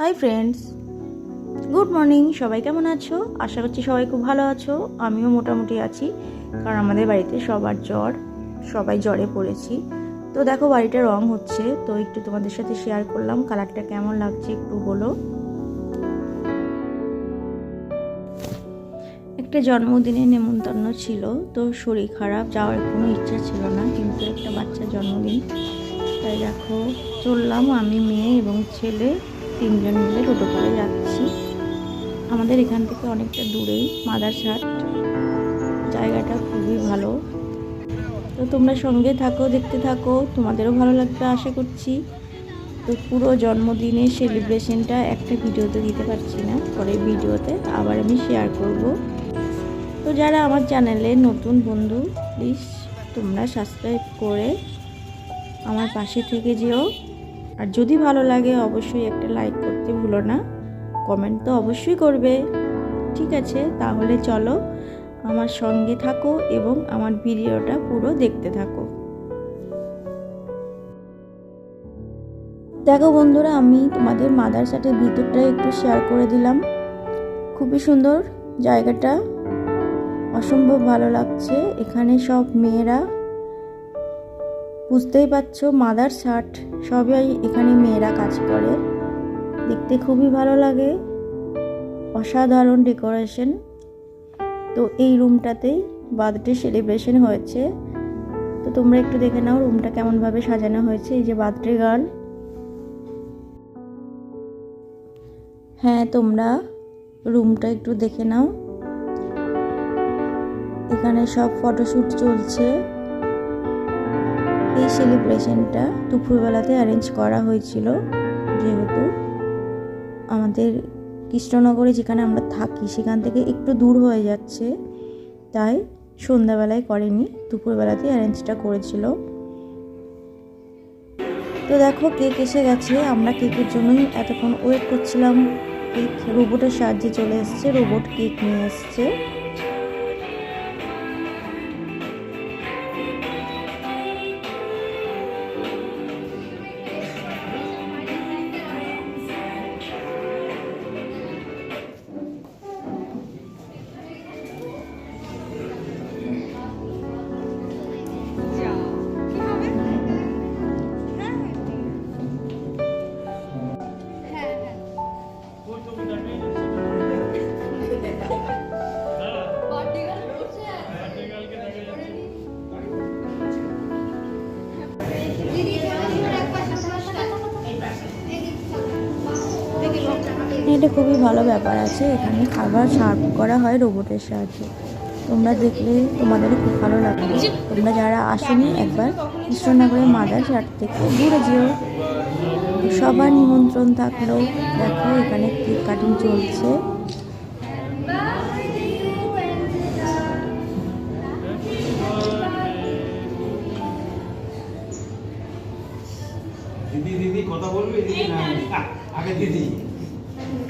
Hi friends good morning সবাই কেমন আছো? আশা করছি সবাই খুব ভালো আছো। আমিও মোটামুটি আছি, কারণ আমাদের বাড়িতে সবার জ্বর, সবাই জ্বরে পড়েছি। তো দেখো, বাড়িটা রং হচ্ছে, তো একটু তোমাদের সাথে শেয়ার করলাম কালারটা কেমন লাগছে একটু বলো। একটা জন্মদিনের নেমন্তন্ন ছিল, তো শরীর খারাপ যাওয়ার কোনো ইচ্ছা ছিল না, কিন্তু একটা বাচ্চার জন্মদিন। তাই দেখো, চললাম আমি, মেয়ে এবং ছেলে। তিনজন মিলে টোটো করে যাচ্ছি। আমাদের এখান থেকে অনেকটা দূরেই মাদারসাট। জায়গাটা খুবই ভালো। তো তোমরা সঙ্গে থাকো, দেখতে থাকো। তোমাদেরও ভালো লাগবে আশা করছি। তো পুরো জন্মদিনের সেলিব্রেশনটা একটা ভিডিওতে দিতে পারছি না। পরের ভিডিওতে আবার আমি শেয়ার করব। তো যারা আমার চ্যানেলে নতুন বন্ধু প্লিজ তোমরা সাবস্ক্রাইব করে আমার পাশে থেকে যেও। আর যদি ভালো লাগে অবশ্যই একটা লাইক করতে ভুলো না। কমেন্ট তো অবশ্যই করবে। ঠিক আছে, তাহলে চলো আমার সঙ্গে থাকো এবং আমার ভিডিওটা পুরো দেখতে থাকো। দেখো বন্ধুরা, আমি তোমাদের মাদারসাটের ভিতরটা একটু শেয়ার করে দিলাম। খুবই সুন্দর জায়গাটা। অসম্ভব ভালো লাগছে। এখানে সব মেয়েরা বুঝতেই পারছ, মাদার শার্ট সবাই এখানে মেয়েরা কাজ করে। দেখতে খুবই ভালো লাগে, অসাধারণ ডেকোরেশন। তো এই রুমটাতেই বার্থডে সেলিব্রেশন হয়েছে। তো তোমরা একটু দেখে নাও রুমটা কেমনভাবে সাজানো হয়েছে, এই যে বার্থডে গার্ল। হ্যাঁ তোমরা রুমটা একটু দেখে নাও। এখানে সব ফটোশ্যুট চলছে। এই সেলিব্রেশনটা দুপুরবেলাতে অ্যারেঞ্জ করা হয়েছিল, যেহেতু আমাদের কৃষ্ণনগরে যেখানে আমরা থাকি সেখান থেকে একটু দূর হয়ে যাচ্ছে, তাই সন্ধ্যাবেলায় করেনি দুপুরবেলাতে অ্যারেঞ্জটা করেছিল। তো দেখো কেক এসে গেছে, আমরা কেকের জন্যই এতক্ষণ ওয়েট করছিলাম। কেক রোবটের সাহায্যে চলে এসছে, রোবট কেক নিয়ে এসছে। এটা খুবই ভালো ব্যাপার আছে। এখানে খাবার সার্ভ করা হয় রোবটের সাহায্যে। তোমরা দেখলে তোমাদেরও খুব ভালো লাগবে। তোমরা যারা আসেনি একবার, কৃষ্ণনগরের মাদার হাট থেকে ঘুরে যেও। সবার নিমন্ত্রণ থাকলেও দেখো এখানে কেক কাটিং চলছে। দিদি দিদি, কথা বলবি? দিদি না? আগে দিদি।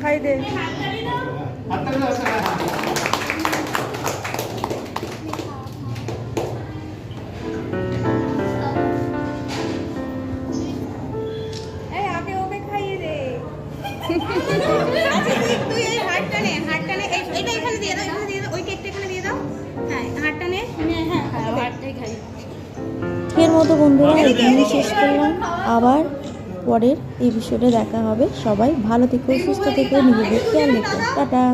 খাই দে। আচ্ছা এই- এটা দিয়ে দাও এখানে দিয়ে দাও ওই কেকটা এখানে দাও। হ্যাঁ হাড়টা নে। নে হ্যাঁ এর মতো বন্ধুরা শেষ করলাম। আবার পরের এই বিষয়টা দেখা হবে। সবাই ভালো থেকো সুস্থ থেকো নিজেদের খেয়াল রেখো। টাটা।